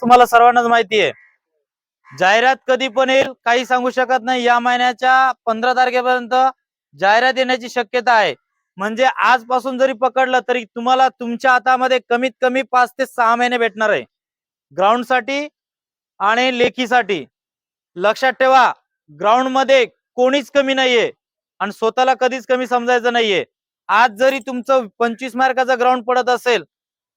तुम्हाला सर्वांनाच माहिती आहे. जाहिरात कधी पण येईल काही सांगू शकत नाही. या महिन्याच्या पंधरा तारखेपर्यंत जाहिरात येण्याची शक्यता आहे. म्हणजे आजपासून जरी पकडलं तरी तुम्हाला तुमच्या हातामध्ये कमीत कमी पाच ते सहा महिने भेटणार आहे. ग्राउंडसाठी आणि लेखीसाठी. लक्षात ठेवा ग्राउंडमध्ये कोणीच कमी नाहीये आणि स्वतःला कधीच कमी समजायचं नाहीये. आज जरी तुमचं पंचवीस मार्काचं ग्राउंड पडत असेल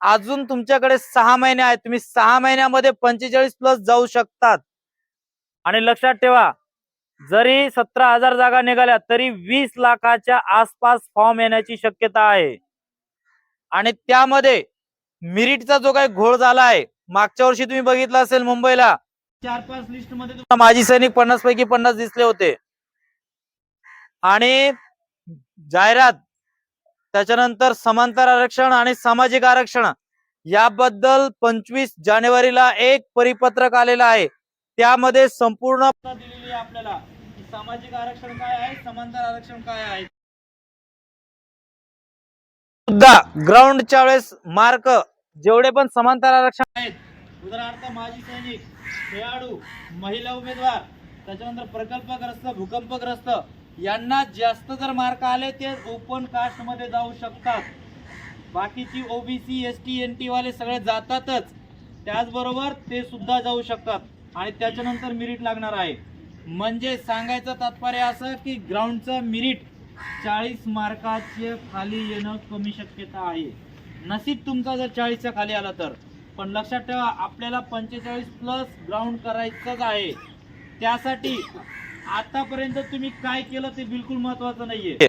अजून तुमच्याकडे सहा महिने आहेत. तुम्ही सहा महिन्यामध्ये पंचेचाळीस प्लस जाऊ शकतात. आणि लक्षात ठेवा जरी सतरा हजार जागा निघाल्या तरी वीस लाखाच्या आसपास फॉर्म येण्याची शक्यता आहे. आणि त्यामध्ये मिरिटचा जो काही घोळ झाला आहे मागच्या वर्षी तुम्ही बघितलं असेल मुंबईला चार पाच लिस्टमध्ये तुम्हाला माजी सैनिक पन्नास पैकी पन्नास दिसले होते. आणि जाहिरात त्याच्यानंतर समांतर आरक्षण आणि सामाजिक आरक्षण याबद्दल पंचवीस जानेवारीला एक परिपत्रक आलेलं आहे. त्यामध्ये संपूर्ण दिलेली आहे आपल्याला की सामाजिक आरक्षण काय आहे समांतर आरक्षण काय आहे? सुद्धा ग्राउंडच्या वेळेस मार्क जेवढे पण समांतर आरक्षण आहेत. उदाहरणार्थ माजी सैनिक खेळाडू महिला उमेदवार त्याच्यानंतर प्रकल्पग्रस्त भूकंपग्रस्त यांना जास्त जर मार्क आले ते ओपन कास्टमध्ये जाऊ शकतात. बाकीची ओबीसी एस टी एन टीवाले सगळे जातातच. त्याचबरोबर ते सुद्धा जाऊ शकतात. आणि त्याच्यानंतर मिरिट लागणार आहे. म्हणजे सांगायचं तात्पर्य असं की ग्राउंडचं मिरिट चाळीस मार्काचे खाली येणं कमी शक्यता आहे. नसीब तुमचा जर चाळीसच्या खाली आला तर. पण लक्षात ठेवा आपल्याला पंचेचाळीस प्लस ग्राउंड करायचंच आहे. त्यासाठी आतापर्यंत तुम्ही काय केलं ते बिलकुल महत्वाचं नाहीये.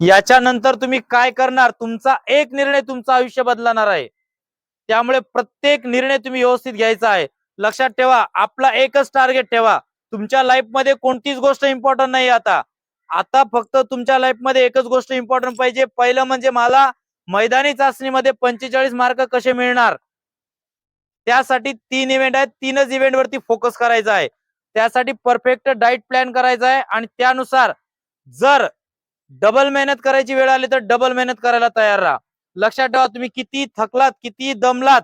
याच्यानंतर तुम्ही काय करणार? तुमचा एक निर्णय तुमचं आयुष्य बदलणार आहे. त्यामुळे प्रत्येक निर्णय तुम्ही व्यवस्थित घ्यायचा आहे. लक्षात ठेवा आपला एकच टार्गेट ठेवा. तुमच्या लाईफमध्ये कोणतीच गोष्ट इम्पॉर्टंट नाही आता. आता फक्त तुमच्या लाईफमध्ये एकच गोष्ट इम्पॉर्टंट पाहिजे. पहिलं म्हणजे मला मैदानी चाचणीमध्ये पंचेचाळीस मार्क कसे मिळणार? त्यासाठी तीन इव्हेंट आहेत. तीनच इव्हेंट वरती फोकस करायचा आहे. त्यासाठी परफेक्ट डाईट प्लॅन करायचा आहे आणि त्यानुसार जर डबल मेहनत करायची वेळ आली तर डबल मेहनत करायला तयार राहा. लक्षात ठेवा तुम्ही किती थकलात किती दमलात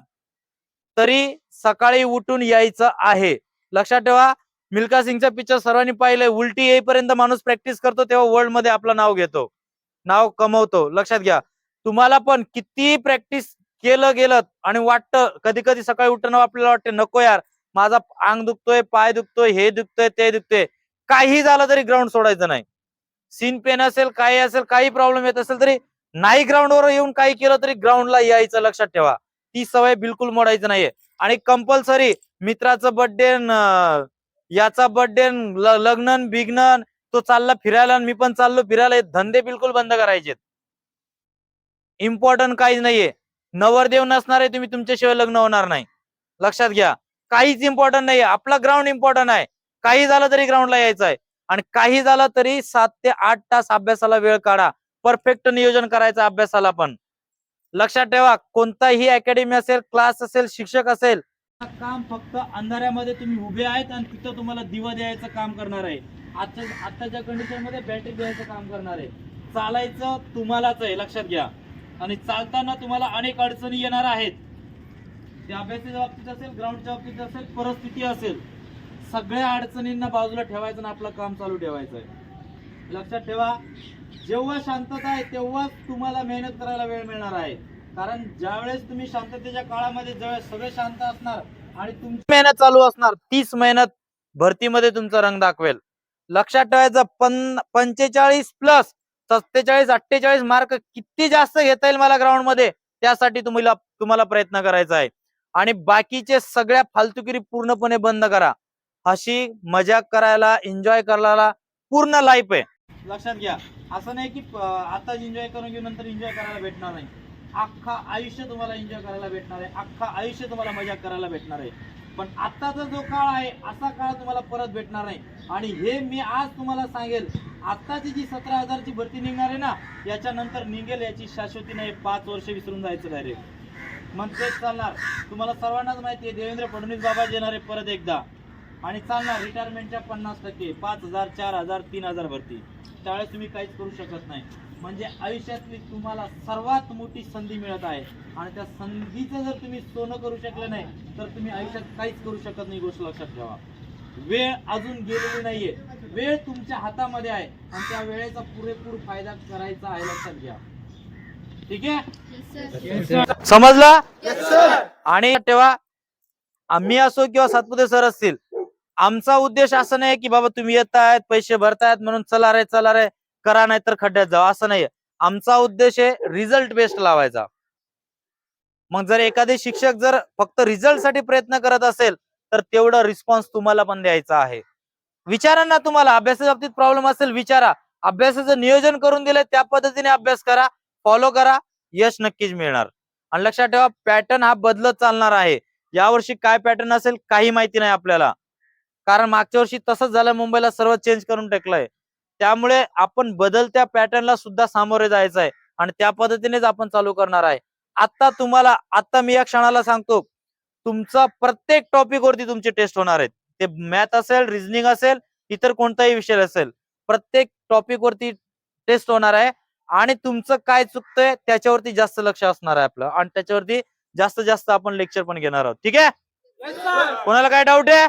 तरी सकाळी उठून यायचं आहे. लक्षात ठेवा मिल्का सिंगचा पिक्चर सर्वांनी पाहिलंय उलटी येईपर्यंत माणूस प्रॅक्टिस करतो तेव्हा वर्ल्डमध्ये आपलं नाव घेतो. नाव कमवतो. लक्षात घ्या. तुम्हाला पण किती प्रॅक्टिस केलं गेलं आणि वाटतं कधी कधी सकाळी उठणं आपल्याला वाटतं नको यार. माझा अंग दुखतोय पाय दुखतोय हे दुखतोय ते दुखतोय. काही झालं तरी ग्राउंड सोडायचं नाही. सीन पेन असेल काही असेल काही प्रॉब्लेम येत असेल तरी नाही ग्राउंडवर येऊन काही केलं तरी ग्राउंडला यायचं लक्षात ठेवा. ती सवय बिलकुल मोडायचं नाहीये. आणि कंपल्सरी मित्राचं बर्थडे याचा बर्थडे लग्न बिग्नन तो चालला फिरायला आणि मी पण चाललो फिरायला धंदे बिलकुल बंद करायचे इम्पॉर्टंट काहीच नाहीये. नवरदेव नसणार आहे तुम्ही तुमच्याशिवाय लग्न होणार नाही. लक्षात घ्या. काहीच इम्पॉर्टंट नाही आपला ग्राउंड इम्पॉर्टंट आहे. काही झालं तरी ग्राउंडला यायचं आहे आणि काही झालं तरी सात ते आठ तास अभ्यासाला वेळ काढा. परफेक्ट नियोजन करायचं अभ्यासाला पण. लक्षात ठेवा कोणताही अकॅडमी असेल क्लास असेल शिक्षक असेल काम फक्त अंधाऱ्यामध्ये तुम्ही उभे आहेत आणि तिथं तुम्हाला दिवा द्यायचं काम करणार आहे. आजच्या आताच्या कंडिशनमध्ये बॅटरी द्यायचं काम करणार आहे. चालायचं तुम्हालाच आहे लक्षात घ्या. आणि चालताना तुम्हाला अनेक अडचणी येणार आहेत. ते अभ्यासाच्या बाबतीत असेल ग्राउंडच्या बाबतीत असेल परिस्थिती असेल सगळ्या अडचणींना बाजूला ठेवायचं आणि आपलं काम चालू ठेवायचं आहे. लक्षात ठेवा जेव्हा शांतता आहे तेव्हाच तुम्हाला मेहनत करायला वेळ मिळणार आहे. कारण ज्यावेळेस तुम्ही शांततेच्या काळामध्ये ज्यावेळेस सगळे शांत असणार आणि तुमची मेहनत चालू असणार तीच मेहनत भरतीमध्ये तुमचा रंग दाखवेल. लक्षात ठेवायचं पन पंचेचाळीस प्लस सत्तेचाळीस अठ्ठेचाळीस मार्क किती जास्त घेता येईल मला ग्राउंडमध्ये त्यासाठी तुम्हाला तुम्हाला प्रयत्न करायचा आहे. आणि बाकीचे सगळ्या फालतुगिरी पूर्णपणे बंद करा. अशी मजा करायला एन्जॉय करायला पूर्ण लाईफ आहे. लक्षात घ्या. असं नाही की आता एन्जॉय करून घेऊन नंतर एन्जॉय करायला भेटणार नाही. अख्खा आयुष्य तुम्हाला एन्जॉय करायला भेटणार आहे. अख्खा आयुष्य तुम्हाला मजा करायला भेटणार आहे. पण आत्ताचा जो काळ आहे असा काळ तुम्हाला परत भेटणार नाही. आणि हे मी आज तुम्हाला सांगेल आत्ताची जी सतरा हजारची भरती निघणार आहे ना याच्यानंतर निघेल याची शाश्वती नाही. पाच वर्ष विसरून जायचं डायरेक्ट मग तेच चालणार. तुम्हाला सर्वांनाच माहिती आहे देवेंद्र फडणवीस बाबा येणार आहे परत एकदा. आणि चालणार रिटायरमेंटच्या पन्नास टक्के पाच हजार चार हजार तीन हजार भरती. त्यावेळेस तुम्ही काहीच करू शकत नाही. म्हणजे आयुष्यातली तुम्हाला सर्वात मोठी संधी मिळत आहे. आणि त्या संधीचं जर तुम्ही सोनं करू शकले नाही तर तुम्ही आयुष्यात काहीच करू शकत नाही गोष्ट लक्षात ठेवा. वेळ अजून गेलेली नाहीये. वेळ तुमच्या हातामध्ये आहे. आणि त्या वेळेचा पुरेपूर फायदा करायचा आहे लक्षात घ्या. ठीक आहे? समजलं? आणि तेव्हा आम्ही असो किंवा सातपुते सर असतील आमचा उद्देश असं नाही की बाबा तुम्ही येत आहेत पैसे भरतायत म्हणून चला रे चला रे करा नाही तर खड्ड्यात जाऊ असं नाहीये. आमचा उद्देश आहे रिझल्ट बेस्ट लावायचा. मग जर एखादे शिक्षक जर फक्त रिझल्टसाठी प्रयत्न करत असेल तर तेवढा रिस्पॉन्स तुम्हाला पण द्यायचा आहे. विचारा ना तुम्हाला अभ्यासाच्या बाबतीत प्रॉब्लेम असेल विचारा. अभ्यासाचं नियोजन करून दिले त्या पद्धतीने अभ्यास करा. फॉलो करा. यश नक्कीच मिळणार. आणि लक्षात ठेवा पॅटर्न हा बदलत चालणार आहे. यावर्षी काय पॅटर्न असेल काही माहिती नाही आपल्याला. कारण मागच्या वर्षी तसंच झालं मुंबईला सर्व चेंज करून टाकलंय. त्यामुळे आपण बदलत्या पॅटर्नला सुद्धा सामोरे जायचं आहे. आणि त्या पद्धतीनेच आपण चालू करणार आहे. आता तुम्हाला आता मी या क्षणाला सांगतो. तुमचा प्रत्येक टॉपिक वरती तुमचे टेस्ट होणार आहेत. ते मॅथ असेल रिझनिंग असेल इतर कोणताही विषय असेल प्रत्येक टॉपिक वरती टेस्ट होणार आहे. आणि तुमचं काय चुकतंय त्याच्यावरती जास्त लक्ष असणार आहे आपलं. आणि त्याच्यावरती जास्त जास्त आपण लेक्चर पण घेणार आहोत. ठीक आहे? कोणाला काय डाऊट आहे?